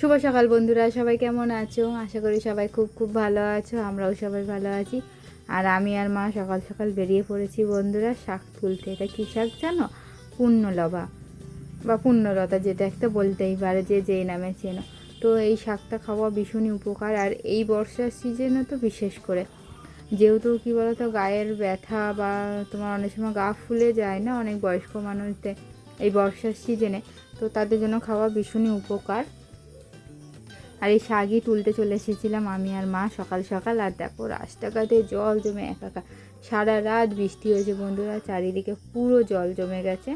শুভ সকাল বন্ধুরা, সবাই কেমন আছো? আশা করি সবাই খুব খুব ভালো আছো, আমরাও সবাই ভালো আছি। আর আমি আর মা সকাল সকাল বেরিয়ে পড়েছি বন্ধুরা, শাক তুলতে। এটা কী শাক জানো? পুণ্যলবা বা পুণ্যলতা যেটা একটা বলতেই পারে, যে যেই নামে চেনো। তো এই শাকটা খাওয়া ভীষণই উপকার, আর এই বর্ষার সিজনে তো বিশেষ করে। যেহেতু কী বলতো, গায়ের ব্যথা বা তোমার অনেক সময় গা ফুলে যায় না, অনেক বয়স্ক মানুষদের এই বর্ষার সিজনে তো তাদের জন্য খাওয়া ভীষণই উপকার। আর এই শাকই তুলতে চলে এসেছিলাম আমি আর মা সকাল সকাল। আর দেখো রাস্তাঘাটে জল জমে একাকা সারা রাত বৃষ্টি হয়েছে বন্ধুরা, চারিদিকে পুরো জল জমে গেছে।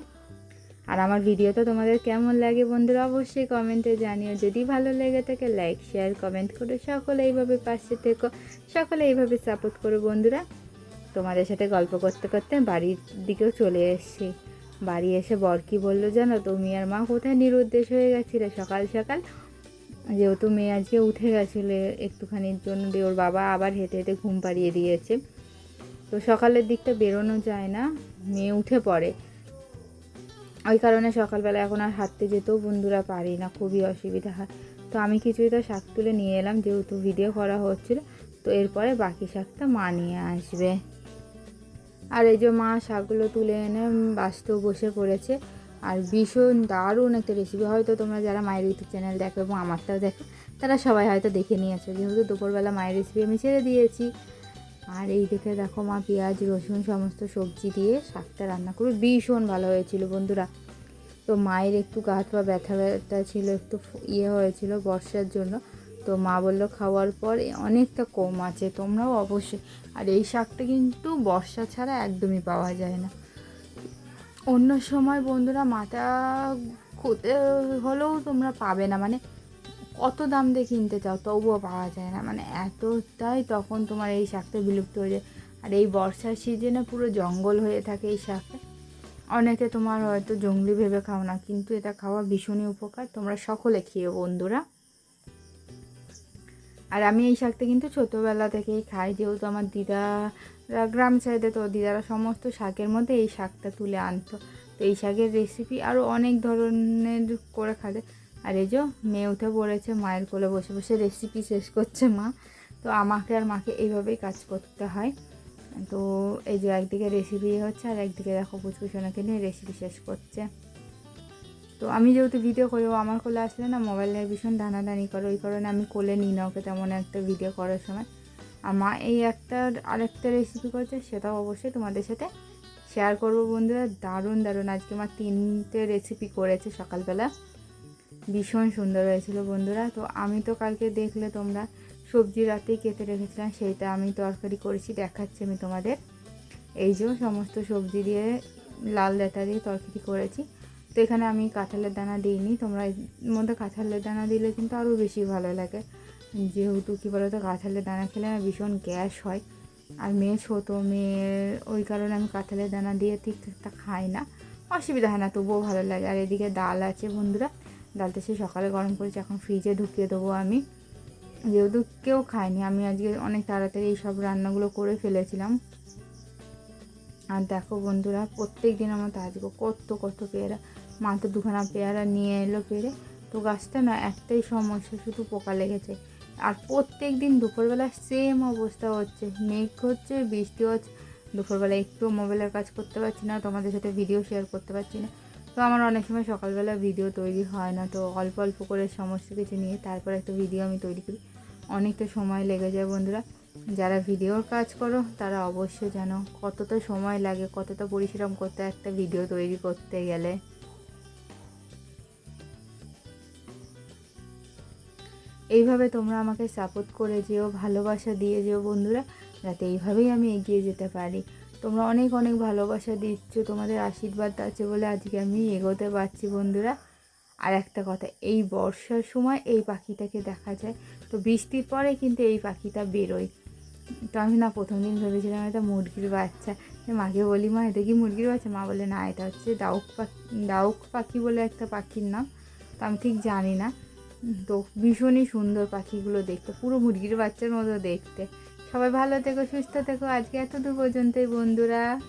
আর আমার ভিডিওটা তোমাদের কেমন লাগে বন্ধুরা অবশ্যই কমেন্টে জানিও। যদি ভালো লেগে থাকে লাইক শেয়ার কমেন্ট করো সকলে এইভাবে পাশে থেকো। সকলে এইভাবে সাপোর্ট করো বন্ধুরা। তোমাদের সাথে গল্প করতে করতে বাড়ির দিকেও চলে এসেছি। বাড়ি এসে বর কি বলল জানো? তুমি আর মা কোথায় নিরুদ্দেশ হয়ে গেছিলে সকাল সকাল? যেহেতু মেয়ে আজকে উঠে গেছিল একটুখানির জন্য, দিয়ে ওর বাবা আবার হেঁটে হেঁটে ঘুম পাড়িয়ে দিয়েছে। তো সকালের দিকটা বেরোনো যায় না, মেয়ে উঠে পড়ে। ওই কারণে সকালবেলা এখন আর হাঁটতে যেতেও বন্ধুরা পারি না, খুবই অসুবিধা হয়। তো আমি কিছুই তো শাক তুলে নিয়ে এলাম, যেহেতু ভিডিও করা হচ্ছিল, তো এরপরে বাকি শাকটা মা নিয়ে আসবে। আর এই যে মা শাকগুলো তুলে এনে বাস্তব বসে পড়েছে আর ভীষণ দারুণ একটা রেসিপি হয়তো তোমরা যারা মায়ের ইউটিউব চ্যানেল দেখো এবং আমারটাও দেখো, তারা সবাই হয়তো দেখে নিয়েছো। যেহেতু দুপুরবেলা মায়ের রেসিপি আমি ছেড়ে দিয়েছি। আর এই দেখে দেখো মা পেঁয়াজ, রসুন, সমস্ত সবজি দিয়ে শাকটা রান্না করে ভীষণ ভালো হয়েছিল বন্ধুরা। তো মায়ের একটু গা হাত পা ব্যথা ব্যথা ছিল, একটু ইয়ে হয়েছিল বর্ষার জন্য। তো মা বলল খাওয়ার পর অনেকটা কম আছে, তোমরাও অবশ্যই। আর এই শাকটা কিন্তু বর্ষা ছাড়া একদমই পাওয়া যায় না। অন্য সময় বন্ধুরা মাথা হলেও তোমরা পাবে না মানে কত দাম দিয়ে কিনতে চাও তবুও পাওয়া যায় না মানে এতটাই তখন তোমার এই শাকটা বিলুপ্ত হয়ে যায়। আর এই বর্ষার সিজনে পুরো জঙ্গল হয়ে থাকে এই শাকটা অনেকে তোমার হয়তো জঙ্গলি ভেবে খাও না, কিন্তু এটা খাওয়া ভীষণই উপকার, তোমরা সকলে খেয়ে বন্ধুরা। আর আমি এই শাকটা কিন্তু ছোটোবেলা থেকেই খাই, যেহেতু আমার দিদারা গ্রাম সাইডে তো দিদারা সমস্ত শাকের মধ্যে এই শাকটা তুলে আনতো। তো এই শাকের রেসিপি আরও অনেক ধরনের করে খাবে। আর এই যে মেয়ে উঠে পড়েছে, মায়ের কোলে বসে বসে রেসিপি শেষ করছে মা। তো আমাকে আর মাকে এইভাবেই কাজ করতে হয়। তো এই যে একদিকে রেসিপি হচ্ছে আর একদিকে দেখো পুচকুচনাকে নিয়ে রেসিপি শেষ করছে। তো আমি যেহেতু ভিডিও করি, ও আমার কোলে আসলে না মোবাইলে ভীষণ দানাদানি করে। ওই কারণে আমি কোলে নিই না ওকে তেমন একটা ভিডিও করার সময়। আর মা এই একটা আরেকটা রেসিপি করছে, সেটাও অবশ্যই তোমাদের সাথে শেয়ার করব বন্ধুরা। দারুণ দারুণ। আজকে আমার তিনটে রেসিপি করেছে সকালবেলা। ভীষণ সুন্দর হয়েছিল বন্ধুরা। তো আমি তো কালকে দেখলে তোমরা সবজি রাতেই কেটে রেখেছিলাম, সেইটা আমি তরকারি করেছি, দেখাচ্ছি আমি তোমাদের। এই যে সমস্ত সবজি দিয়ে লাল ডাটা দিয়ে তরকারি করেছি। তো এখানে আমি কাঁঠালের দানা দিইনি, তোমরা এর মধ্যে কাঁঠালের দানা দিলে কিন্তু আরও বেশি ভালো লাগে। যেহেতু কী বলো তো কাঁঠালের দানা খেলে না ভীষণ গ্যাস হয়। আর মেয়ে ছোটো, মেয়ের ওই কারণে আমি কাঁঠালের দানা দিয়ে ঠিক ঠিকঠাক খাই না। অসুবিধা হয় না, তবুও ভালো লাগে। আর এদিকে ডাল আছে বন্ধুরা, ডালটা সে সকালে গরম করেছি, এখন ফ্রিজে ঢুকিয়ে দেবো আমি। যেহেতু কেউ খায়নি, আমি আজকে অনেক তাড়াতাড়ি এই সব রান্নাগুলো করে ফেলেছিলাম। আর দেখো বন্ধুরা প্রত্যেক দিন আমার আজকে কত কত পেয়ারা মা তো দুখানা পেয়ারা নিয়ে এলো পেরে। তো গাছটা না একটাই সমস্যা, শুধু পোকা লেগেছে। আর প্রত্যেক দিন দুপুরবেলা সেম অবস্থা হচ্ছে। মেঘ হচ্ছে, বৃষ্টি হচ্ছে, দুপুরবেলা একটু মোবাইলের কাজ করতে পারছি না, তোমাদের সাথে ভিডিও শেয়ার করতে পারছি না। তো আমার অনেক সময় সকালবেলা ভিডিও তৈরি হয় না, তো অল্প অল্প করে সমস্ত কিছু নিয়ে তারপর একটা ভিডিও আমি তৈরি করি। অনেকটা সময় লেগে যায় বন্ধুরা। যারা ভিডিওর কাজ করো, তারা অবশ্যই জানো কতটা সময় লাগে, কতটা পরিশ্রম করতে একটা ভিডিও তৈরি করতে গেলে। এইভাবে তোমরা আমাকে সাপোর্ট করে যেও, ভালোবাসা দিয়ে যেও বন্ধুরা, যাতে এইভাবেই আমি এগিয়ে যেতে পারি। তোমরা অনেক অনেক ভালোবাসা দিচ্ছ, তোমাদের আশীর্বাদ আছে বলে আজকে আমি এগোতে পারছি বন্ধুরা। আর একটা কথা, এই বর্ষার সময় এই পাখিটাকে দেখা যায়। তো বৃষ্টির পরে কিন্তু এই পাখিটা বেরোয়। তো আমি না প্রথম দিন ভেবেছিলাম এটা মুরগির বাচ্চা। মাকে বলি, মা, এটা কি মুরগির বাচ্চা? মা বলে, না, এটা হচ্ছে ডাউক পাখি ডাউক পাখি বলে একটা পাখির নাম। তো আমি ঠিক জানি না। তো ভীষণই সুন্দর পাখিগুলো দেখতে, পুরো মুরগির বাচ্চার মতো দেখতে। সবাই ভালো থেকো, সুস্থ থেকো। আজকে এত দূর পর্যন্তই, বন্ধুরা।